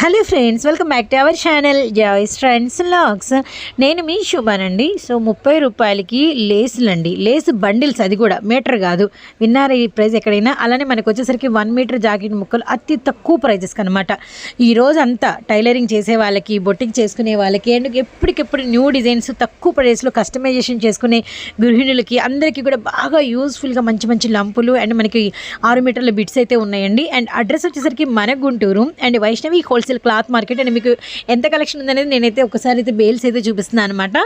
Hello friends welcome back to our channel Joyce friends లాగ్స్ నేను మీ శుభానండి సో ముప్పై రూపాయలకి లేసులు అండి. లేస్ బండిల్స్ అది కూడా మీటర్ కాదు. విన్నారా ఈ ప్రైస్ ఎక్కడైనా? అలానే మనకు వచ్చేసరికి వన్ మీటర్ జాకెట్ ముక్కలు అతి తక్కువ ప్రైజెస్కి అనమాట ఈ రోజు అంతా టైలరింగ్ చేసే వాళ్ళకి బొట్టింగ్ చేసుకునే వాళ్ళకి అండ్ ఎప్పటికెప్పుడు న్యూ డిజైన్స్ తక్కువ ప్రైస్లో కస్టమైజేషన్ చేసుకునే గృహిణులకి అందరికీ కూడా బాగా యూస్ఫుల్గా మంచి మంచి లంపులు అండ్ మనకి ఆరు మీటర్ల బిట్స్ అయితే ఉన్నాయండి. అండ్ అడ్రస్ వచ్చేసరికి మన Guntur and Vaishnavi wholesale cloth market and మీకు ఎంత కలెక్షన్ ఉందనేది నేనైతే ఒకసారి అయితే బేల్స్ అయితే చూపిస్తున్నాను అనమాట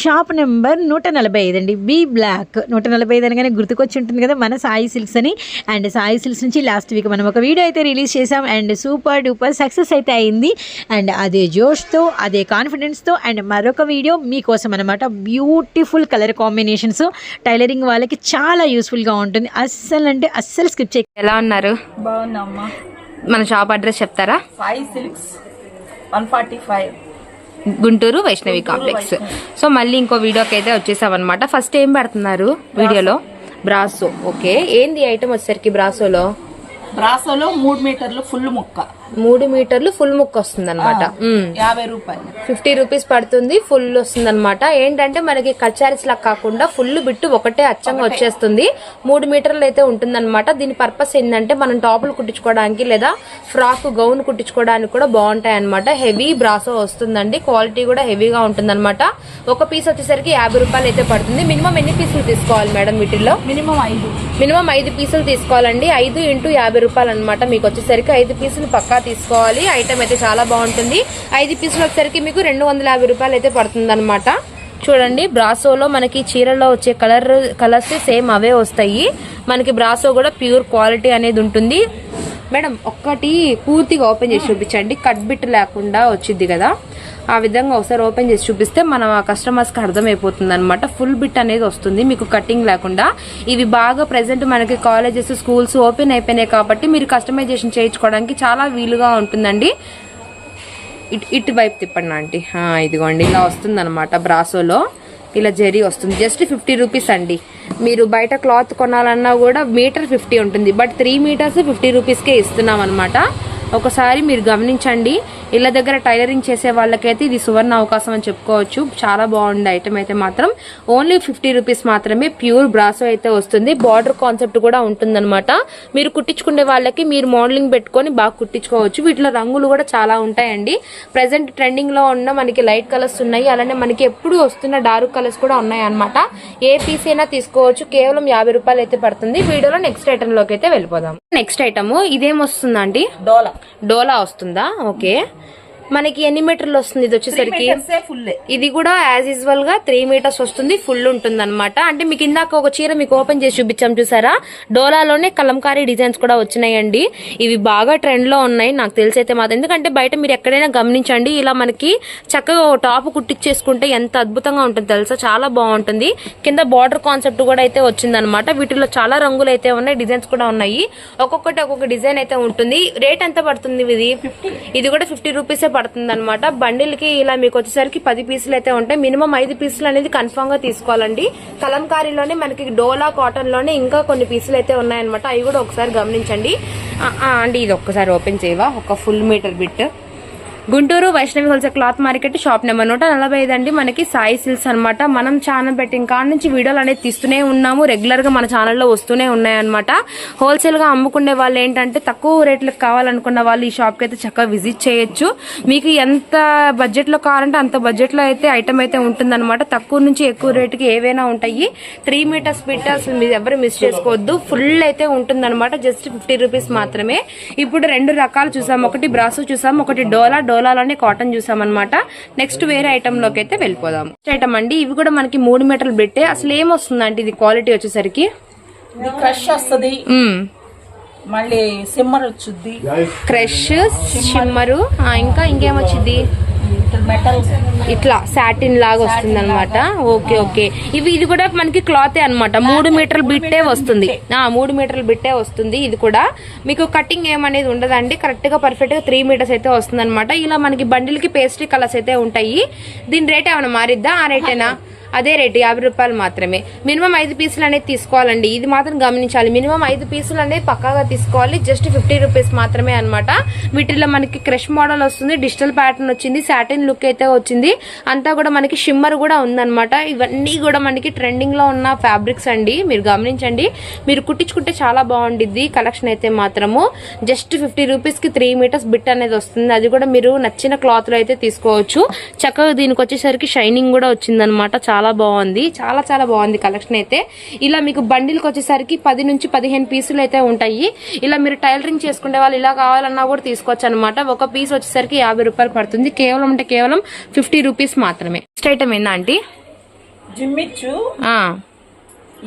షాప్ నెంబర్ నూట నలభై ఐదు అండి. బీ బ్లాక్ నూట నలభై ఐదు అనగానే గుర్తుకొచ్చి ఉంటుంది కదా మన సాయి సిల్క్స్ అని. అండ్ సాయి సిల్క్స్ నుంచి లాస్ట్ వీక్ మనం ఒక వీడియో అయితే రిలీజ్ చేసాం అండ్ సూపర్ డూపర్ సక్సెస్ అయితే అయింది. అండ్ అదే జోష్తో అదే కాన్ఫిడెన్స్తో అండ్ మరొక వీడియో మీకోసం అనమాట బ్యూటిఫుల్ కలర్ కాంబినేషన్స్ టైలరింగ్ వాళ్ళకి చాలా యూస్ఫుల్గా ఉంటుంది. అస్సలు అంటే అస్సలు స్కిప్ చేయ ఎలా ఉన్నారు? బాగున్నామ్మా మన షాప్ అడ్రస్ చెప్తారా? Five silks one forty five Guntur Vaishnavi. Complex so మళ్ళీ ఇంకో వీడియోకి అయితే వచ్చేసామన్నమాట. ఫస్ట్ ఏం పెడుతున్నారు వీడియోలో? బ్రాసో ఓకే ఏంది ఐటమ్ వచ్చేసరికి బ్రాసోలో బ్రాసోలో మూడు మీటర్లు ఫుల్ ముక్క. మూడు మీటర్లు ఫుల్ ముక్క వస్తుంది అనమాట యాభై రూపాయలు. ఫిఫ్టీ రూపీస్ పడుతుంది ఫుల్ వస్తుంది అనమాట ఏంటంటే మనకి కచారీస్ లా కాకుండా ఫుల్ బిట్టు ఒకటే అచ్చంగా వచ్చేస్తుంది. మూడు మీటర్లు అయితే ఉంటుందన్నమాట. దీని పర్పస్ ఏంటంటే మనం టాపులు కుట్టించుకోవడానికి లేదా ఫ్రాక్ గౌన్ కుట్టించుకోవడానికి కూడా బాగుంటాయి అనమాట హెవీ బ్రాసో వస్తుందండి. క్వాలిటీ కూడా హెవీగా ఉంటుందన్నమాట. ఒక పీస్ వచ్చేసరికి యాభై రూపాయలు అయితే పడుతుంది. మినిమం ఎన్ని పీసులు తీసుకోవాలి మేడం వీటిల్లో? మినిమం ఐదు. మినిమం ఐదు పీసులు తీసుకోవాలండి. ఐదు ఇంటూ యాభై రూపాయలు అనమాట మీకు వచ్చేసరికి ఐదు పీసులు పక్కా తీసుకోవాలి. ఐటమ్ అయితే చాలా బాగుంటుంది. ఐదు పీసులు వచ్చేసరికి మీకు రెండు వందల యాభై రూపాయలు అయితే పడుతుంది అనమాట చూడండి బ్రాసోలో మనకి చీరలో వచ్చే కలర్ కలర్స్ సేమ్ అవే వస్తాయి. మనకి బ్రాసో కూడా ప్యూర్ క్వాలిటీ అనేది ఉంటుంది. మేడం ఒక్కటి పూర్తిగా ఓపెన్ చేసి చూపించండి. కట్ బిట్ లేకుండా వచ్చింది కదా. ఆ విధంగా ఒకసారి ఓపెన్ చేసి చూపిస్తే మన కస్టమర్స్కి అర్థమైపోతుంది అనమాట ఫుల్ బిట్ అనేది వస్తుంది. మీకు కటింగ్ లేకుండా. ఇవి బాగా ప్రెసెంట్ మనకి కాలేజెస్ స్కూల్స్ ఓపెన్ అయిపోయినాయి కాబట్టి మీరు కస్టమైజేషన్ చేయించుకోవడానికి చాలా వీలుగా ఉంటుందండి. ఇటు ఇటు వైపు తిప్పండి ఆంటీ. ఆ, ఇదిగోండి ఇలా వస్తుంది అనమాట బ్రాసోలో ఇలా జరీ వస్తుంది. జస్ట్ ఫిఫ్టీ రూపీస్ అండి. మీరు బయట క్లాత్ కొనాలన్నా కూడా మీటర్ ఫిఫ్టీ ఉంటుంది. బట్ త్రీ మీటర్స్ ఫిఫ్టీ రూపీస్కే ఇస్తున్నాం అనమాట ఒకసారి మీరు గమనించండి. ఇళ్ళ దగ్గర టైలరింగ్ చేసే వాళ్ళకైతే ఇది సువర్ణ అవకాశం అని చెప్పుకోవచ్చు. చాలా బాగుంది ఐటమ్ అయితే మాత్రం. ఓన్లీ ఫిఫ్టీ రూపీస్ మాత్రమే ప్యూర్ బ్రాసో అయితే వస్తుంది. బార్డర్ కాన్సెప్ట్ కూడా ఉంటుందన్నమాట. మీరు కుట్టించుకునే వాళ్ళకి మీరు మోడలింగ్ పెట్టుకొని బాగా కుట్టించుకోవచ్చు. వీటిలో రంగులు కూడా చాలా ఉంటాయండి. ప్రెసెంట్ ట్రెండింగ్లో ఉన్న మనకి లైట్ కలర్స్ ఉన్నాయి. అలానే మనకి ఎప్పుడు వస్తున్న డార్క్ కలర్స్ కూడా ఉన్నాయి అనమాట ఏ పీస్ అయినా తీసుకోవచ్చు. కేవలం యాభై రూపాయలు అయితే పడుతుంది. వీడియోలో నెక్స్ట్ ఐటమ్లోకి అయితే వెళ్ళిపోదాం. నెక్స్ట్ ఐటమ్ ఇదేం వస్తుందండి? డోలా. డోలా వస్తుందా? ఓకే. మనకి ఎన్ని మీటర్లు వస్తుంది ఇది వచ్చేసరికి? ఫుల్ ఇది కూడా యాజ్ యూజువల్గా త్రీ మీటర్స్ వస్తుంది ఫుల్ ఉంటుంది అనమాట అంటే మీకు ఇందాక ఒక చీర మీకు ఓపెన్ చేసి చూపించాం చూసారా? డోలాలోనే కలంకారీ డిజైన్స్ కూడా వచ్చినాయండి. ఇవి బాగా ట్రెండ్లో ఉన్నాయి నాకు తెలిసి అయితే మాత్రం. ఎందుకంటే బయట మీరు ఎక్కడైనా గమనించండి ఇలా మనకి చక్కగా టాప్ కుట్టించేసుకుంటే ఎంత అద్భుతంగా ఉంటుంది తెలుసా? చాలా బాగుంటుంది. కింద బార్డర్ కాన్సెప్ట్ కూడా అయితే వచ్చిందనమాట వీటిలో చాలా రంగులు అయితే ఉన్నాయి డిజైన్స్ కూడా ఉన్నాయి. ఒక్కొక్కటి ఒక్కొక్క డిజైన్ అయితే ఉంటుంది. రేట్ ఎంత పడుతుంది ఇది? ఇది కూడా ఫిఫ్టీ రూపీసే పడుతుంది అనమాట బండిల్కి ఇలా మీకు వచ్చేసరికి పది పీసులు అయితే ఉంటాయి. మినిమం ఐదు పీసులు అనేది కన్ఫర్మ్గా తీసుకోవాలండి. కలంకారీలోనే మనకి డోలా కాటన్లోనే ఇంకా కొన్ని పీసులు అయితే ఉన్నాయన్నమాట. అవి కూడా ఒకసారి గమనించండి. అండి ఇది ఒక్కసారి ఓపెన్ చేయవా? ఒక full metre bit. Guntur Vaishnavi wholesale cloth market shop number నూట నలభై ఐదు అండి. మనకి సాయి సిల్స్ అనమాట మనం ఛానల్ పెట్టిన కాడ నుంచి వీడియోలు అనేది తీస్తూనే ఉన్నాము. రెగ్యులర్గా మన ఛానల్లో వస్తూనే ఉన్నాయన్నమాట. హోల్సేల్గా హోల్సేల్గా అమ్ముకునే వాళ్ళు ఏంటంటే తక్కువ రేట్లకు కావాలనుకున్న వాళ్ళు ఈ షాప్కి అయితే చక్కగా విజిట్ చేయొచ్చు. మీకు ఎంత బడ్జెట్లో కావాలంటే అంత బడ్జెట్లో అయితే ఐటమ్ అయితే ఉంటుందన్నమాట. తక్కువ నుంచి ఎక్కువ రేటుకి ఏవైనా ఉంటాయి. త్రీ మీటర్స్ బిట్ అసలు మీరు ఎవరు మిస్ చేసుకోవద్దు. ఫుల్ అయితే ఉంటుందన్నమాట. జస్ట్ ఫిఫ్టీ రూపీస్ మాత్రమే. ఇప్పుడు రెండు రకాలు చూసాం ఒకటి బ్రాసు చూసాం ఒకటి డోలా డోలాలోనే కాటన్ చూసాం అనమాట నెక్స్ట్ వేరే ఐటమ్లోకి అయితే వెళ్ళిపోదాం. నెక్స్ట్ ఐటమ్ అండి ఇవి కూడా మనకి మూడు మీటర్లు పెట్టే అసలు ఏమొస్తుందంటే ఇది? క్వాలిటీ వచ్చేసరికి? ఇది క్రష్ వస్తుంది. మళ్ళీ సిమ్మర్ వచ్చుద్ది. క్రష్ షిమ్మరు ఇంకా ఇంకేమొచ్చింది ఇట్లా సాటిన్ లాగా వస్తుంది అనమాట ఓకే ఓకే. ఇవి ఇది కూడా మనకి క్లాతే అన్నమాట. మూడు మీటర్ల బిట్టే వస్తుంది. మూడు మీటర్ల బిట్టే వస్తుంది ఇది కూడా. మీకు కటింగ్ ఏమనేది ఉండదండి. కరెక్ట్గా పర్ఫెక్ట్గా త్రీ మీటర్స్ అయితే వస్తుంది అనమాట ఇలా మనకి బండిల్కి పేస్ట్రీ కలర్స్ అయితే ఉంటాయి. దీని రేట్ ఏమైనా మారిద్దా? ఆ రేటేనా అదే రేటు యాభై రూపాయలు మాత్రమే. మినిమం ఐదు పీసులు అనేది తీసుకోవాలండి. ఇది మాత్రం గమనించాలి. మినిమం ఐదు పీసులు అనేది పక్కాగా తీసుకోవాలి. జస్ట్ ఫిఫ్టీ రూపీస్ మాత్రమే అన్నమాట. వీటిలో మనకి క్రష్ మోడల్ వస్తుంది డిజిటల్ ప్యాటర్న్ వచ్చింది సాటిన్ లుక్ అయితే వచ్చింది. అంతా కూడా మనకి షిమ్మర్ కూడా ఉందన్నమాట. ఇవన్నీ కూడా మనకి ట్రెండింగ్లో ఉన్న ఫ్యాబ్రిక్స్ అండి. మీరు గమనించండి. మీరు కుట్టించుకుంటే చాలా బాగుండిద్ది కలెక్షన్ అయితే మాత్రము. జస్ట్ ఫిఫ్టీ రూపీస్కి త్రీ మీటర్స్ బిట్ అనేది వస్తుంది. అది కూడా మీరు నచ్చిన క్లాత్లో అయితే తీసుకోవచ్చు. చక్కగా దీనికి వచ్చేసరికి షైనింగ్ కూడా వచ్చిందనమాట చాలా బాగుంది. చాలా చాలా బాగుంది కలెక్షన్ అయితే. ఇలా మీకు బండిల్కి వచ్చేసరికి పది నుంచి పదిహేను పీసులు అయితే ఉంటాయి. ఇలా మీరు టైలరింగ్ చేసుకునే వాళ్ళు ఇలా కావాలన్నా కూడా తీసుకోవచ్చు అనమాట ఒక పీస్ వచ్చేసరికి యాభై రూపాయలు పడుతుంది. కేవలం అంటే కేవలం ఫిఫ్టీ రూపీస్ మాత్రమే. నెక్స్ట్ ఐటమ్ ఏందా ఆంటీ? జిమ్మిచ్చు.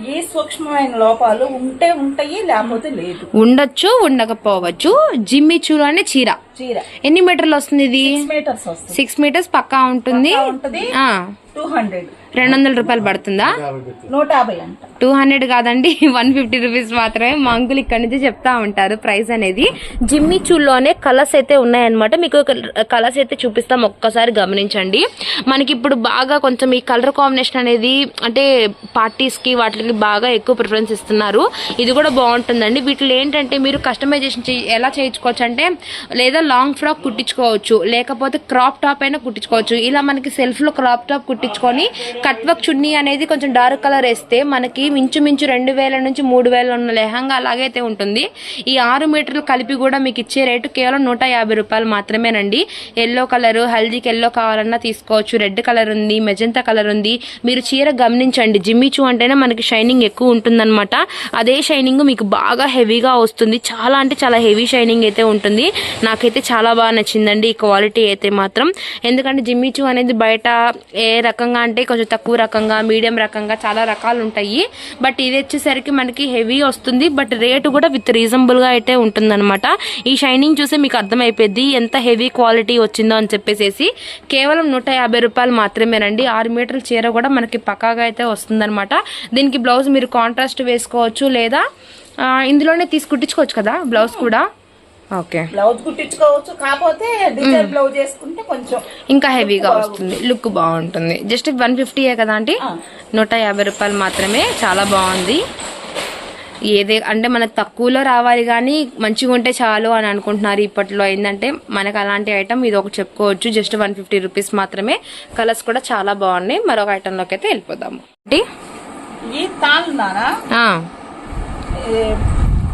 ఈ సూక్ష్మమైన లోపాలు ఉంటే ఉంటాయి లేకపోతే లేదు. ఉండొచ్చు ఉండకపోవచ్చు. జిమ్మి చూలోనే చీర. చీర. ఎన్ని మీటర్లు వస్తుంది ఇది? సిక్స్ మీటర్స్ పక్కా ఉంటుంది. టూ హండ్రెడ్ రెండు వందల రూపాయలు పడుతుందా? నూట యాభై అంట. టూ హండ్రెడ్ కాదండి వన్ ఫిఫ్టీ రూపీస్ మాత్రమే. మా అంకుల్ ఇక్కడ నుంచి చెప్తా ఉంటారు ప్రైస్ అనేది. జిమ్మి చూల్లోనే కలర్స్ అయితే ఉన్నాయన్నమాట. మీకు కలర్స్ అయితే చూపిస్తాం ఒక్కసారి గమనించండి. మనకి ఇప్పుడు బాగా కొంచెం ఈ కలర్ కాంబినేషన్ అనేది అంటే పార్టీస్కి వాటికి బాగా ఎక్కువ ప్రిఫరెన్స్ ఇస్తున్నారు. ఇది కూడా బాగుంటుందండి. వీటిలో ఏంటంటే మీరు కస్టమైజేషన్ ఎలా చేయించుకోవచ్చు అంటే లేదా లాంగ్ ఫ్రాక్ కుట్టించుకోవచ్చు లేకపోతే క్రాప్ టాప్ అయినా కుట్టించుకోవచ్చు. ఇలా మనకి సెల్ఫ్లో క్రాప్ టాప్ కుట్టించుకొని కట్ వర్క్ చున్నీ అనేది కొంచెం డార్క్ కలర్ వేస్తే మనకి మించుమించు రెండు వేల నుంచి మూడు వేల ఉన్న లెహంగా అలాగైతే ఉంటుంది. ఈ ఆరు మీటర్లు కలిపి కూడా మీకు ఇచ్చే రేటు కేవలం నూట యాభై రూపాయలు మాత్రమేనండి. ఎల్లో కలర్ హల్దీకి ఎల్లో కావాలన్నా తీసుకోవచ్చు. రెడ్ కలర్ ఉంది మెజంతా కలర్ ఉంది. మీరు చీర గమనించండి. జిమ్మిచు అంటేనే మనకి షైనింగ్ ఎక్కువ ఉంటుందన్నమాట. అదే షైనింగ్ మీకు బాగా హెవీగా వస్తుంది. చాలా అంటే చాలా హెవీ షైనింగ్ అయితే ఉంటుంది. నాకైతే చాలా బాగా నచ్చిందండి ఈ క్వాలిటీ అయితే మాత్రం. ఎందుకంటే జిమ్మిచు అనేది బయట ఏ రకంగా అంటే కొంచెం తక్కువ రకంగా మీడియం రకంగా చాలా రకాలు ఉంటాయి బట్ ఇది వచ్చేసరికి మనకి హెవీ వస్తుంది. బట్ రేటు కూడా విత్ రీజనబుల్గా అయితే ఉంటుందన్నమాట. ఈ షైనింగ్ చూసి మీకు అర్థమైపోయింది ఎంత హెవీ క్వాలిటీ వచ్చిందో అని చెప్పేసి కేవలం నూట యాభై రూపాయలు మాత్రమేనండి. ఆరు మీటర్ల చీర కూడా మనకి పక్కాగా అయితే వస్తుందన్నమాట. దీనికి బ్లౌజ్ మీరు కాంట్రాస్ట్ వేసుకోవచ్చు లేదా ఇందులోనే తీసుకుట్టించుకోవచ్చు కదా బ్లౌజ్ కూడా. బ్లౌజ్ కుట్టించుకోవచ్చు కాకపోతే డిజైన్ బ్లౌజ్ వేసుకుంటే కొంచెం ఇంకా హెవీగా వస్తుంది. లుక్ బాగుంటుంది. జస్ట్ వన్ ఫిఫ్టీయే కదా ఆంటీ? నూట యాభై రూపాయలు మాత్రమే చాలా బాగుంది. ఏదే అంటే మనకు తక్కువలో రావాలి కానీ మంచిగా ఉంటే చాలు అని అనుకుంటున్నారు. ఇప్పట్లో ఏంటంటే మనకు అలాంటి ఐటమ్ ఇది ఒకటి చెప్పుకోవచ్చు. జస్ట్ వన్ ఫిఫ్టీ రూపీస్ మాత్రమే. కలర్స్ కూడా చాలా బాగున్నాయి. మరొక ఐటెంలోకి అయితే వెళ్ళిపోదాము.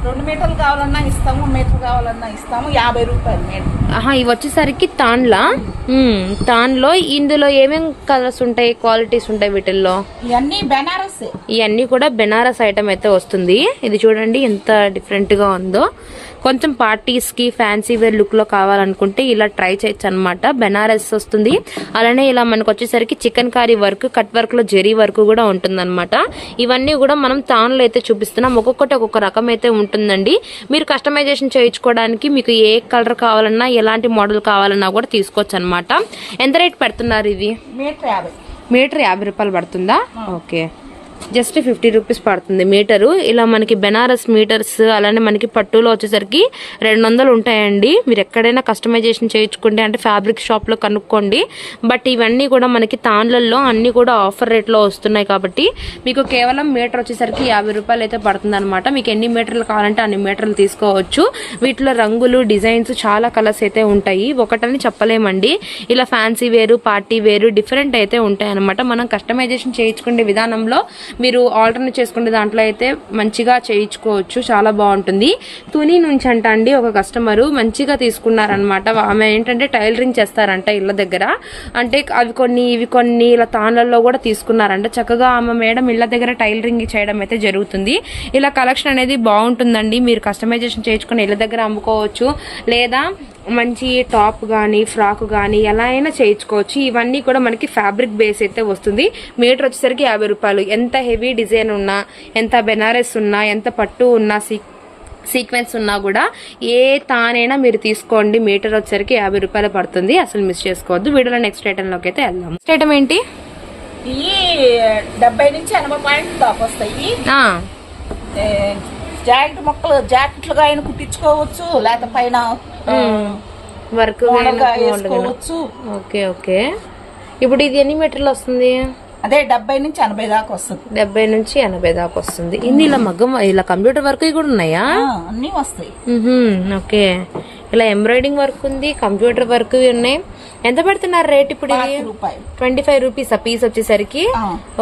రెండు మీటర్లు కావాలన్నా ఇస్తాము మీటర్ కావాలన్నా ఇస్తాము యాభై రూపాయలు మీటర్ ఆహా ఇవి వచ్చేసరికి తాన్లా? తాన్లో ఇందులో ఏమేం కలర్స్ ఉంటాయి క్వాలిటీస్ ఉంటాయి వీటిల్లో? ఇవన్నీ బెనారస్. ఇవన్నీ కూడా బెనారస్ ఐటమ్ అయితే వస్తుంది. ఇది చూడండి ఎంత డిఫరెంట్గా ఉందో. కొంచెం పార్టీస్కి ఫ్యాన్సీ వేర్ లుక్లో కావాలనుకుంటే ఇలా ట్రై చేయొచ్చు అనమాట బెనారస్ వస్తుంది. అలానే ఇలా మనకు వచ్చేసరికి చికెన్ కారీ వర్క్ కట్ వర్క్లో జెరీ వర్క్ కూడా ఉంటుందన్నమాట. ఇవన్నీ కూడా మనం తాన్లో అయితే చూపిస్తున్నాం. ఒక్కొక్కటి ఒక్కొక్క రకం అయితే ఉంటుందండి. మీరు కస్టమైజేషన్ చేయించుకోవడానికి మీకు ఏ కలర్ కావాలన్నా ఎలాంటి మోడల్ కావాలన్నా కూడా తీసుకోవచ్చు అనమాట ఎంత రేట్ పెడుతున్నారు ఇది మీటర్ యాభై. మీటర్ యాభై రూపాయలు పడుతుందా? ఓకే. జస్ట్ ఫిఫ్టీ రూపీస్ పడుతుంది మీటరు. ఇలా మనకి బెనారస్ మీటర్స్ అలానే మనకి పట్టులో వచ్చేసరికి రెండు వందలు ఉంటాయండి. మీరు ఎక్కడైనా కస్టమైజేషన్ చేయించుకుంటే అంటే ఫ్యాబ్రిక్ షాప్లో కనుక్కోండి. బట్ ఇవన్నీ కూడా మనకి తాండ్లల్లో అన్నీ కూడా ఆఫర్ రేట్లో వస్తున్నాయి కాబట్టి మీకు కేవలం మీటర్ వచ్చేసరికి యాభై రూపాయలు అయితే పడుతుంది అనమాట మీకు ఎన్ని మీటర్లు కావాలంటే అన్ని మీటర్లు తీసుకోవచ్చు. వీటిలో రంగులు డిజైన్స్ చాలా కలర్స్ అయితే ఉంటాయి. ఒకటని చెప్పలేమండి. ఇలా ఫ్యాన్సీ వేరు పార్టీ వేరు డిఫరెంట్ అయితే ఉంటాయి అనమాట మనం కస్టమైజేషన్ చేయించుకునే విధానంలో మీరు ఆల్టర్నేట్ చేసుకునే దాంట్లో అయితే మంచిగా చేయించుకోవచ్చు చాలా బాగుంటుంది. తుని నుంచి అంట అండి ఒక కస్టమరు మంచిగా తీసుకున్నారనమాట ఆమె ఏంటంటే టైలరింగ్ చేస్తారంట ఇళ్ళ దగ్గర. అంటే అవి కొన్ని ఇవి కొన్ని ఇలా తాన్లలో కూడా తీసుకున్నారంట. చక్కగా ఆమె మేడం ఇళ్ళ దగ్గర టైలరింగ్ చేయడం అయితే జరుగుతుంది. ఇలా కలెక్షన్ అనేది బాగుంటుందండి. మీరు కస్టమైజేషన్ చేయించుకుని ఇళ్ళ దగ్గర అమ్ముకోవచ్చు. లేదా మంచి టాప్ కానీ ఫ్రాక్ కానీ ఎలా అయినా చేయించుకోవచ్చు. ఇవన్నీ కూడా మనకి ఫ్యాబ్రిక్ బేస్ అయితే వస్తుంది. మీటర్ వచ్చేసరికి యాభై రూపాయలు. ఎంత హెవీ డిజైన్ ఉన్నా ఎంత బెనారస్ ఉన్నా ఎంత పట్టు ఉన్నా సీ సీక్వెన్స్ ఉన్నా కూడా ఏ తానైనా మీరు తీసుకోండి. మీటర్ వచ్చేసరికి యాభై రూపాయలు పడుతుంది. అసలు మిస్ చేసుకోవద్దు. వీడియోలో నెక్స్ట్ ఐటెంలోకి అయితే వెళ్దాం. నెక్స్ట్ ఐటమ్ ఏంటి? డెబ్బై నుంచి ఎనభై పాయింట్లు దాకా వస్తాయి. జాకెట్ మొక్కలు జాకెట్లుగా అయినా కుట్టించుకోవచ్చు లేకపోతే పైన వర్క్ వేసుకోవచ్చు. Okay okay. ఇప్పుడు ఇది ఎన్ని మీటర్లు వస్తుంది? అదే డెబ్బై నుంచి ఎనభై దాకా వస్తుంది. డెబ్బై నుంచి ఎనభై దాకా వస్తుంది. ఇన్ని ఇలా మగ్గం ఇలా కంప్యూటర్ వర్క్ కూడా ఉన్నాయా? అన్నీ వస్తాయి. ఓకే. ఇలా ఎంబ్రాయిడింగ్ వర్క్ ఉంది కంప్యూటర్ వర్క్ ఉన్నాయి. ఎంత పెడుతున్నారు రేట్ ఇప్పుడు ట్వంటీ ఫైవ్ రూపీస్ ఆ పీస్ వచ్చేసరికి.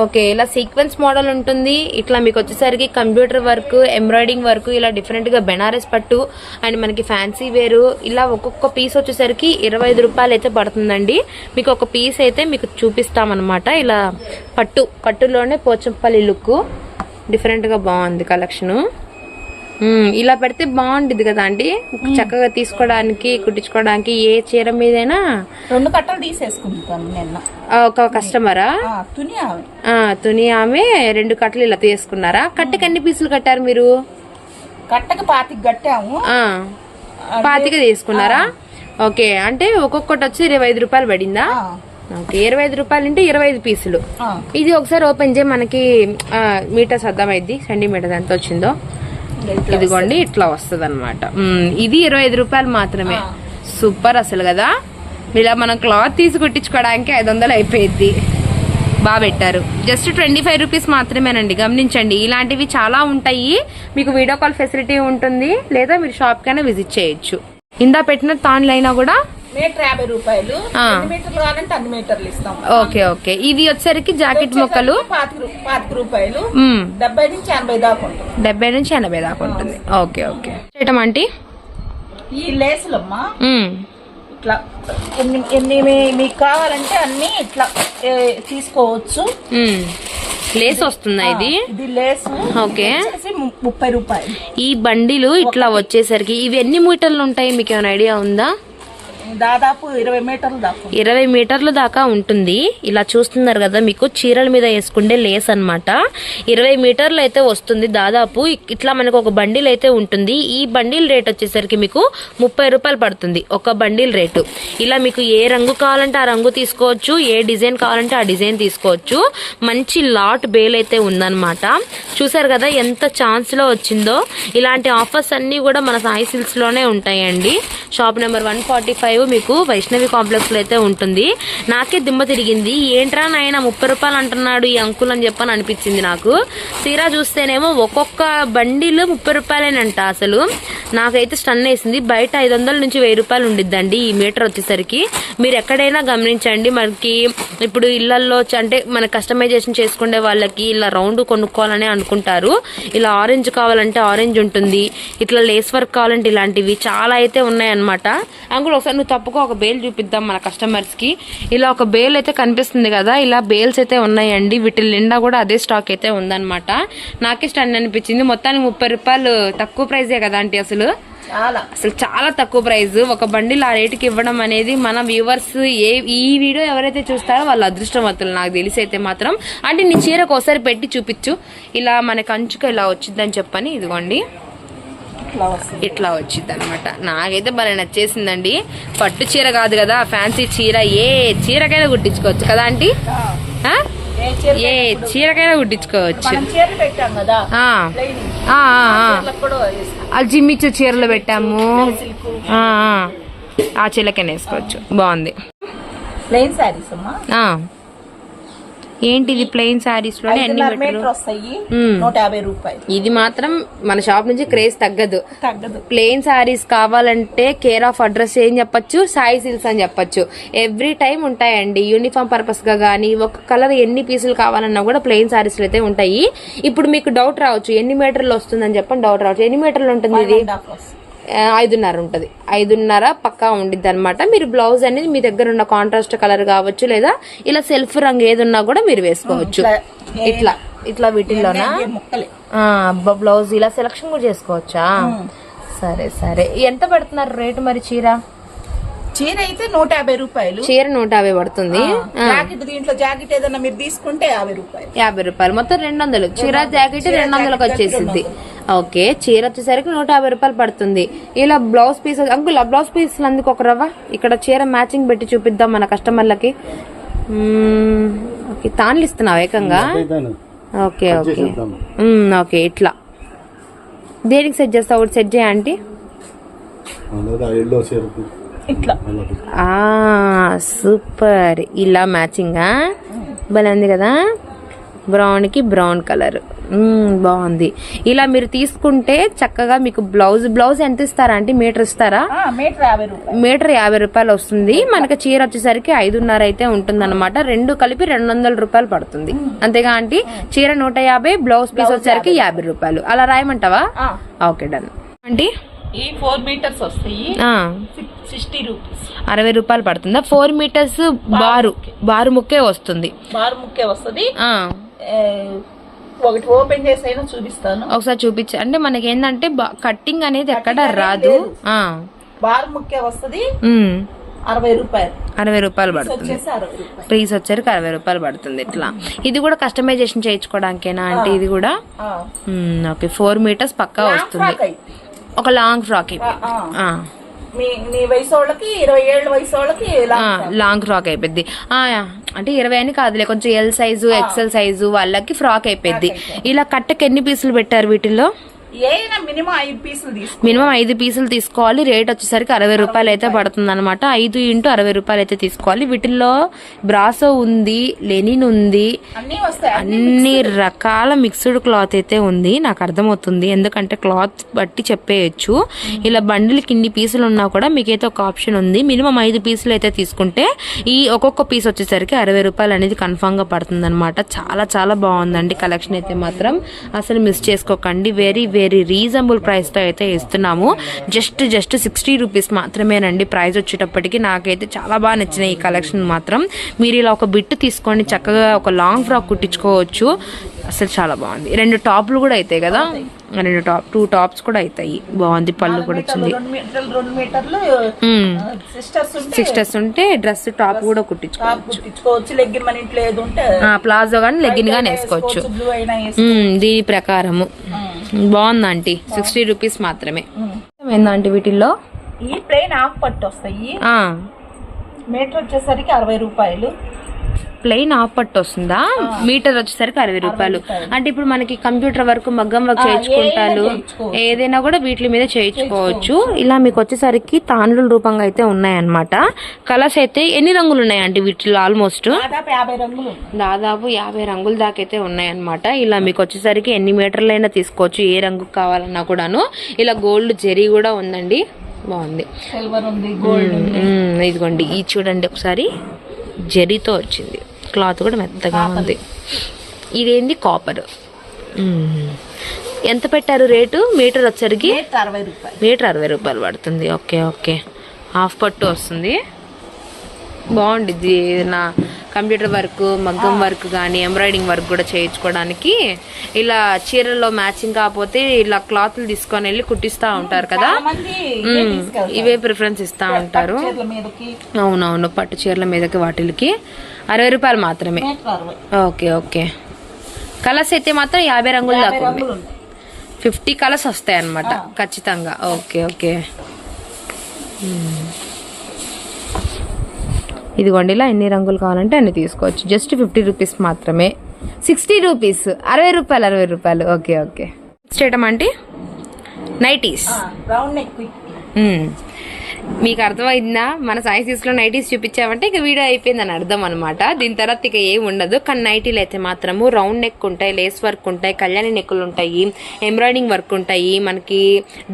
ఓకే ఇలా సీక్వెన్స్ మోడల్ ఉంటుంది. ఇట్లా మీకు వచ్చేసరికి కంప్యూటర్ వర్క్ ఎంబ్రాయిడింగ్ వర్క్ ఇలా డిఫరెంట్గా బెనారస్ పట్టు అండ్ మనకి ఫ్యాన్సీ వేరు. ఇలా ఒక్కొక్క పీస్ వచ్చేసరికి ఇరవై ఐదు రూపాయలు అయితే పడుతుందండి. మీకు ఒక పీస్ అయితే మీకు చూపిస్తామన్నమాట. ఇలా పట్టు పట్టులోనే పోచంపల్లి లుక్ డిఫరెంట్గా బాగుంది కలెక్షన్ ఇలా పెడితే బాగుంటుంది కదా అండి? చక్కగా తీసుకోవడానికి కుట్టించుకోవడానికి ఏ చీర మీదైనా? రెండు కట్టలు తీసేసుకుంటాను నిన్న. ఒక కస్టమరా? తుని ఆమె. తుని ఆమె రెండు కట్టలు ఇలా తీసుకున్నారా? కట్టకి ఎన్ని పీసులు కట్టారు మీరు? కట్టకి పాతికి కట్టాము. పాతిక తీసుకున్నారా? ఓకే అంటే ఒక్కొక్కటి వచ్చి ఇరవై ఐదు రూపాయలు పడిందా? ఓకే ఇరవై ఐదు రూపాయలు అంటే ఇరవై ఐదు పీసులు. ఇది ఒకసారి ఓపెన్ చేయి మనకి మీటర్స్ అర్థమైద్ది సెంటీమీటర్ ఎంత వచ్చిందో. ఇదిగోండి ఇట్లా వస్తుంది అనమాట ఇది ఇరవై ఐదు రూపాయలు మాత్రమే. సూపర్ అసలు కదా. ఇలా మనం క్లాత్ తీసి కుట్టించుకోవడానికి ఐదు వందలు అయిపోయింది బాగా పెట్టారు. జస్ట్ ట్వంటీ ఫైవ్ రూపీస్ మాత్రమేనండి గమనించండి. ఇలాంటివి చాలా ఉంటాయి. మీకు వీడియో కాల్ ఫెసిలిటీ ఉంటుంది లేదా మీరు షాప్ కైనా విజిట్ చేయొచ్చు. ఇందా పెట్టిన తాన్లు అయినా కూడా మీటర్ యాభై రూపాయలు. ఆ. ఎన్ని మీటర్లు కావాలంటే అన్ని మీటర్లు ఇస్తాం. Okay okay. ఇది వచ్చేసరికి జాకెట్ మొక్కలు? పాతిక రూపాయలు. డెబ్బై నుంచి ఎనభై దాకా ఉంటుంది. డెబ్బై నుంచి ఎనభై దాకా ఉంటుంది. Okay okay. చేయటం ఈ లేసులమ్మా. మ్మ్. ఇట్లా ఎన్ని మీకు కావాలంటే అన్ని ఇట్లా తీసుకోవచ్చు. లేస్ వస్తుందా ఇది? ఓకే. ముప్పై రూపాయలు. ఈ బండిలు ఇట్లా వచ్చేసరికి ఇవి ఎన్ని మీటర్లు ఉంటాయి? మీకు ఏమైనా ఐడియా ఉందా? దాదాపు ఇరవై మీటర్లు దాకా ఇరవై మీటర్లు దాకా ఉంటుంది. ఇలా చూస్తున్నారు కదా మీకు చీరల మీద వేసుకుంటే లేస్ అన్నమాట. ఇరవై మీటర్లు అయితే వస్తుంది దాదాపు. ఇట్లా మనకు ఒక బండిల్ అయితే ఉంటుంది. ఈ బండిల్ రేట్ వచ్చేసరికి మీకు ముప్పై రూపాయలు పడుతుంది ఒక బండిల్ రేటు. ఇలా మీకు ఏ రంగు కావాలంటే ఆ రంగు తీసుకోవచ్చు ఏ డిజైన్ కావాలంటే ఆ డిజైన్ తీసుకోవచ్చు. మంచి లాట్ బేల్ అయితే ఉందన్నమాట. చూసారు కదా ఎంత ఛాన్స్లో వచ్చిందో. ఇలాంటి ఆఫర్స్ అన్నీ కూడా మన సాయి సిల్స్లోనే ఉంటాయండి. Shop number one forty five మీకు వైష్ణవి కాంప్లెక్స్లో అయితే ఉంటుంది. నాకే దిమ్మ తిరిగింది. ఏంట్రా నాయన ముప్పై రూపాయలు అంటున్నాడు ఈ అంకుల్ అని చెప్పని అనిపించింది నాకు. తీరా చూస్తేనేమో ఒక్కొక్క బండిలు ముప్పై రూపాయలేనంట అసలు. నాకైతే స్టన్ వేసింది. బయట ఐదు వందల నుంచి వెయ్యి రూపాయలు ఉండిద్దండి ఈ మీటర్ వచ్చేసరికి. మీరు ఎక్కడైనా గమనించండి. మనకి ఇప్పుడు ఇళ్ళలో అంటే మన కస్టమైజేషన్ చేసుకునే వాళ్ళకి ఇలా రౌండ్ కొనుక్కోవాలని అనుకుంటారు. ఇలా ఆరెంజ్ కావాలంటే ఆరెంజ్ ఉంటుంది. ఇట్లా లేస్ వర్క్ కావాలంటే ఇలాంటివి చాలా అయితే ఉన్నాయన్నమాట. అంకుల్ ఒకసారి నువ్వు తప్పుకో ఒక బేల్ చూపిద్దాం మన కస్టమర్స్కి. ఇలా ఒక బేల్ అయితే కనిపిస్తుంది కదా ఇలా బేల్స్ అయితే ఉన్నాయండి. వీటి నిండా కూడా అదే స్టాక్ అయితే ఉందన్నమాట. నాకే స్టాండ్ అనిపించింది. మొత్తానికి ముప్పై రూపాయలు తక్కువ ప్రైజే కదా అంటే అసలు? చాలా. అసలు చాలా తక్కువ ప్రైస్ ఒక బండిల్ ఆ రేటుకి ఇవ్వడం అనేది మన వ్యూవర్స్ ఏ ఈ వీడియో ఎవరైతే చూస్తారో వాళ్ళ అదృష్టవంతులు నాకు తెలిసి అయితే మాత్రం. అంటే నీ చీరకు ఒకసారి పెట్టి చూపించు. ఇలా మన కంచుక ఇలా వచ్చిందని చెప్పని ఇదిగోండి. ఇట్లా వచ్చింది అనమాట నాకైతే భలే నచ్చేసిందండి. పట్టు చీర కాదు కదా ఫ్యాన్సీ చీర ఏ చీరకైనా కుట్టించుకోవచ్చు కదా ఆంటీ? ఏ చీర ఏ చీరకైనా కుట్టించుకోవచ్చు. ఆ. జిమ్మిచ్చు చీరలు పెట్టాము. ఆ, చిల్లకని వేసుకోవచ్చు. బాగుంది. ప్లెయిన్ శారీస్ అమ్మా. ఏంటిది ప్లెయిన్ శారీస్లోనే వస్తాయి మ్మ్. నూట యాభై రూపాయలు. ఇది మాత్రం మన షాప్ నుంచి క్రేజ్ తగ్గదు. తగ్గదు. ప్లెయిన్ శారీస్ కావాలంటే కేర్ ఆఫ్ అడ్రస్ ఏం చెప్పొచ్చు సాయి సిల్క్స్ అని చెప్పొచ్చు. ఎవ్రీ టైం ఉంటాయండి. యూనిఫామ్ పర్పస్గా కానీ ఒక కలర్ ఎన్ని పీసులు కావాలన్నా కూడా ప్లెయిన్ శారీస్ అయితే ఉంటాయి. ఇప్పుడు మీకు డౌట్ రావచ్చు ఎన్ని మీటర్లు వస్తుందని చెప్పని డౌట్ రావచ్చు. ఎన్ని మీటర్లు ఉంటుంది ఇది? ఐదున్నర ఉంటుంది. ఐదున్నర పక్కా ఉండిద్ది అనమాట మీరు బ్లౌజ్ అనేది మీ దగ్గర ఉన్న కాంట్రాస్ట్ కలర్ కావచ్చు లేదా ఇలా సెల్ఫ్ రంగు ఏది ఉన్నా కూడా మీరు వేసుకోవచ్చు. ఇట్లా ఇట్లా వీటిల్లోనా? బ్లౌజ్ ఇలా సెలక్షన్ కూడా చేసుకోవచ్చా? సరే సరే. ఎంత పెడుతున్నారు రేటు మరి చీర? చీర అయితే నూట యాభై రూపాయలు. చీర నూట యాభై పడుతుంది. జాకెట్ దీంట్లో జాకెట్ ఏదైనా మీరు తీసుకుంటే యాభై రూపాయలు. యాభై రూపాయలు. మొత్తం రెండు వందలు చీర జాకెట్ రెండు వందలకు వచ్చేసింది ఓకే చీర వచ్చేసరికి నూట యాభై రూపాయలు పడుతుంది. ఇలా బ్లౌజ్ పీస్ అంకుల్ ఆ బ్లౌజ్ పీస్ అందుకు ఒక రవ్వ? ఇక్కడ చీర మ్యాచింగ్ పెట్టి చూపిద్దాం మన కస్టమర్లకి. ఓకే తాన్లు ఇస్తున్నావు ఏకంగా? Okay okay. ఓకే ఇట్లా. దేనికి సెట్ చేస్తావు? సెట్ చేయ ఆంటీ. ఇట్లా. ఆ సూపర్. ఇలా మ్యాచింగా? భలే ఉంది కదా? బ్రౌన్కి బ్రౌన్ కలర్. బాగుంది. ఇలా మీరు తీసుకుంటే చక్కగా మీకు బ్లౌజ్ బ్లౌజ్ ఎంత ఇస్తారా అంటే మీటర్ ఇస్తారా? మీటర్ యాభై రూపాయలు. మీటర్ యాభై రూపాయలు వస్తుంది. మనకి చీర వచ్చేసరికి ఐదున్నర అయితే ఉంటుంది రెండు కలిపి రెండు వందల రూపాయలు పడుతుంది. అంతేగా ఆంటీ? చీర నూట యాభై బ్లౌజ్ పీస్ వచ్చేసరికి యాభై రూపాయలు. అలా రాయమంటావా? Okay done. ఆంటీ? ఈ ఫోర్ మీటర్స్ వస్తాయి. ఆ, సిక్స్టీ రూపీస్. అరవై రూపాయలు పడుతుందా? ఫోర్ మీటర్స్ బారు బారు ముక్కే. వస్తుంది. బారు ముక్కే వస్తుంది. ఒకటి ఓపెన్ చేసి అయినా చూపిస్తాను. ఒకసారి చూపించు. అంటే మనకి ఏంటంటే కట్టింగ్ అనేది ఎక్కడ రాదు. బారు ముక్కే వస్తుంది. అరవై రూపాయలు. అరవై రూపాయలు పడుతుంది. ప్రైస్ వచ్చరికి అరవై రూపాయలు పడుతుంది ఇట్లా. ఇది కూడా కస్టమైజేషన్ చేయించుకోవడానికేనా అంటే ఇది కూడా? ఓకే ఫోర్ మీటర్స్ పక్కా వస్తుంది. ఒక లాంగ్ ఫ్రాక్ ఇది మీ వయసు వాళ్ళకి ఇరవై ఏళ్ళ వయసు వాళ్ళకి ఆ, లాంగ్ ఫ్రాక్. అయిపోద్ది ఆ, అంటే ఇరవై అని కాదులే కొంచెం ఎల్ సైజు ఎక్సెల్ సైజు వాళ్ళకి ఫ్రాక్ అయిపోద్ది ఇలా కట్టకి ఎన్ని పీసులు పెట్టారు వీటిల్లో? ఏదైనా మినిమం ఐదు పీసులు తీసుకో. మినిమం ఐదు పీసులు తీసుకోవాలి. రేట్ వచ్చేసరికి అరవై రూపాయలు అయితే పడుతుంది అనమాట ఐదు ఇంటూ అరవై రూపాయలు అయితే తీసుకోవాలి. వీటిల్లో బ్రాసో ఉంది లెనిన్ ఉంది. అన్ని వస్తాయి? అన్ని రకాల మిక్స్డ్ క్లాత్ అయితే ఉంది. నాకు అర్థమవుతుంది. ఎందుకంటే క్లాత్ బట్టి చెప్పేయచ్చు. ఇలా బండిల్కి ఇన్ని పీసులు ఉన్నా కూడా మీకైతే ఒక ఆప్షన్ ఉంది. మినిమం ఐదు పీసులు అయితే తీసుకుంటే ఈ ఒక్కొక్క పీస్ వచ్చేసరికి అరవై రూపాయలు అనేది కన్ఫామ్గా పడుతుంది అనమాట చాలా చాలా బాగుందండి కలెక్షన్ అయితే మాత్రం. అసలు మిస్ చేసుకోకండి. వెరీ వెరీ రీజనబుల్ ప్రైస్తో అయితే ఇస్తున్నాము. జస్ట్ జస్ట్ సిక్స్టీ రూపీస్ మాత్రమేనండి ప్రైస్ వచ్చేటప్పటికి నాకైతే చాలా బాగా నచ్చినాయి ఈ కలెక్షన్ మాత్రం. మీరు ఇలా ఒక బిట్ తీసుకొని చక్కగా ఒక లాంగ్ ఫ్రాక్ కుట్టించుకోవచ్చు. అసలు చాలా బాగుంది. రెండు టాప్లు కూడా అవుతాయి కదా? రెండు టాప్ టూ టాప్స్ కూడా అవుతాయి బాగుంది పళ్ళు కూడా వచ్చింది. సిస్టర్స్ ఉంటే డ్రెస్ టాప్ కూడా కుట్టించుకోవచ్చు. ప్లాజో కానీ లెగ్గిన్ గానీ వేసుకోవచ్చు. దీని ప్రకారము. బాగుంది ఆంటీ. సిక్స్టీ రూపీస్ మాత్రమే. ఏందంటే వీటిల్లో? ఈ ప్లెయిన్ హాఫ్ పట్టు వస్తాయి. మీటర్ వచ్చేసరికి అరవై రూపాయలు. ప్లెయిన్ ఆఫ్ పట్టు వస్తుందా మీటర్ వచ్చేసరికి అరవై రూపాయలు. అంటే ఇప్పుడు మనకి కంప్యూటర్ వర్క్ మగ్గం వర్క్ చేయించుకుంటారు. ఏదైనా కూడా వీటి మీద చేయించుకోవచ్చు. ఇలా మీకు వచ్చేసరికి తాండ్రుల రూపంగా అయితే ఉన్నాయన్నమాట. కలర్స్ అయితే ఎన్ని రంగులు ఉన్నాయండి వీటిలో ఆల్మోస్ట్? దాదాపు యాభై రంగులు. దాదాపు యాభై రంగుల దాకా అయితే ఉన్నాయన్నమాట. ఇలా మీకు వచ్చేసరికి ఎన్ని మీటర్లైనా తీసుకోవచ్చు. ఏ రంగు కావాలన్నా కూడాను. ఇలా గోల్డ్ జెరీ కూడా ఉందండి. బాగుంది. సిల్వర్ ఉంది గోల్డ్ ఇదిగోండి. ఈ చూడండి ఒకసారి. జరీతో వచ్చింది. క్లాత్ కూడా మెత్తగా ఉంది. ఇదేంది? కాపర్ ఎంత పెట్టారు రేటు? మీటర్ వచ్చరికి మీటర్ అరవై రూపాయలు. మీటర్ అరవై రూపాయలు పడుతుంది. Okay okay. హాఫ్ పట్టు వస్తుంది. బాగుండిద్ది. నా కంప్యూటర్ వర్క్ మగ్గం వర్క్ కానీ ఎంబ్రాయిడింగ్ వర్క్ కూడా చేయించుకోవడానికి ఇలా చీరల్లో మ్యాచింగ్ కాకపోతే ఇలా క్లాత్లు తీసుకొని వెళ్ళి కుట్టిస్తా ఉంటారు కదా. ఇవే ప్రిఫరెన్స్ ఇస్తా ఉంటారు. అవునవును పట్టు చీరల మీదకి వాటికి అరవై రూపాయలు మాత్రమే. Okay okay. కలర్స్ అయితే మాత్రం యాభై రంగులు దాకా ఫిఫ్టీ కలర్స్ వస్తాయి అనమాట ఖచ్చితంగా. Okay okay. ఇదిగోండి ఇలా ఎన్ని రంగులు కావాలంటే అన్ని తీసుకోవచ్చు. జస్ట్ ఫిఫ్టీ రూపీస్ మాత్రమే. సిక్స్టీ రూపీస్ అరవై రూపాయలు అరవై రూపాయలు. ఓకే ఓకే నెక్స్ట్ ఐటమ్ అంటే నైటీస్. మీకు అర్థమైందా? మన సాయి లో నైటీస్ చూపించామంటే ఇక వీడియో అయిపోయిందని అర్థం అనమాట దీని తర్వాత ఇక ఏం ఉండదు. కానీ నైటీలు అయితే మాత్రము రౌండ్ నెక్ ఉంటాయి లేస్ వర్క్ ఉంటాయి కళ్యాణి నెక్కులు ఉంటాయి ఎంబ్రాయిడింగ్ వర్క్ ఉంటాయి మనకి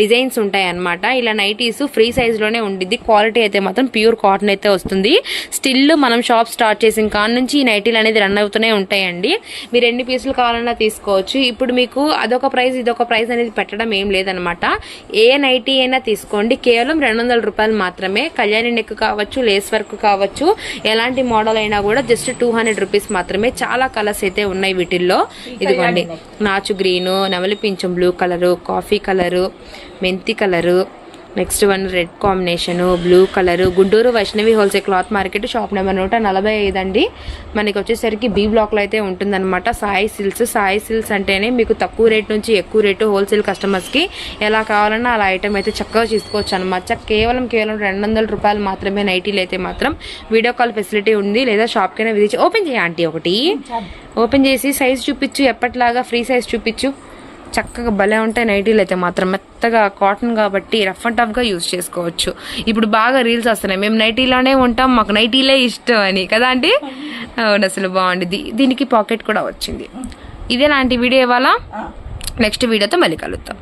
డిజైన్స్ ఉంటాయి అన్నమాట. ఇలా నైటీస్ ఫ్రీ లోనే ఉండిద్ది. క్వాలిటీ అయితే మాత్రం ప్యూర్ కాటన్ అయితే వస్తుంది. స్టిల్ మనం షాప్ స్టార్ట్ చేసిన కాడ నుంచి ఈ నైటీలు అనేది రన్ అవుతూనే ఉంటాయండి. మీరు ఎన్ని పీసులు కావాలన్నా తీసుకోవచ్చు. ఇప్పుడు మీకు అదొక ప్రైస్ ఇదొక ప్రైస్ అనేది పెట్టడం ఏం లేదనమాట ఏ నైటీ అయినా తీసుకోండి. కేవలం రెండు వందల రూపాయలు మాత్రమే. కళ్యాణి నెక్ కావచ్చు లేస్ వర్క్ కావచ్చు ఎలాంటి మోడల్ అయినా కూడా జస్ట్ టూ హండ్రెడ్ రూపీస్ మాత్రమే. చాలా కలర్స్ అయితే ఉన్నాయి వీటిల్లో. ఇదిగోండి నాచు గ్రీను నెమలి పింఛం బ్లూ కలరు కాఫీ కలరు మెంతి colour next one red combination blue colour Guntur Vaishnavi wholesale cloth market shop number నూట నలభై ఐదు అండి. మనకి వచ్చేసరికి బి బ్లాక్లో అయితే ఉంటుందన్నమాట. సాయి సిల్స్ సాయి సిల్స్ అంటేనే మీకు తక్కువ రేట్ నుంచి ఎక్కువ రేటు హోల్సేల్ కస్టమర్స్కి ఎలా కావాలన్నా అలా ఐటమ్ అయితే చక్కగా తీసుకోవచ్చు అనమాట కేవలం కేవలం రెండు వందల రూపాయలు మాత్రమే నైటీలు అయితే మాత్రం వీడియో కాల్ ఫెసిలిటీ ఉంది. లేదా షాప్కైనా విధించి ఓపెన్ చేయ ఆంటీ ఒకటి. ఓపెన్ చేసి సైజ్ చూపించు ఎప్పటిలాగా ఫ్రీ సైజ్ చూపించు. చక్కగా భలే ఉంటాయి నైటీలు అయితే మాత్రం. మెత్తగా కాటన్ కాబట్టి రఫ్ అండ్ టఫ్గా యూజ్ చేసుకోవచ్చు. ఇప్పుడు బాగా రీల్స్ వస్తున్నాయి. మేము నైటీలోనే ఉంటాం. మాకు నైటీలే ఇష్టం అని. కదా ఆంటీ? అవును అసలు బాగుంది దీ- దీనికి పాకెట్ కూడా వచ్చింది. ఇదే లాంటి వీడియో ఇవాళ? నెక్స్ట్ వీడియోతో మళ్ళీ కలుద్దాం.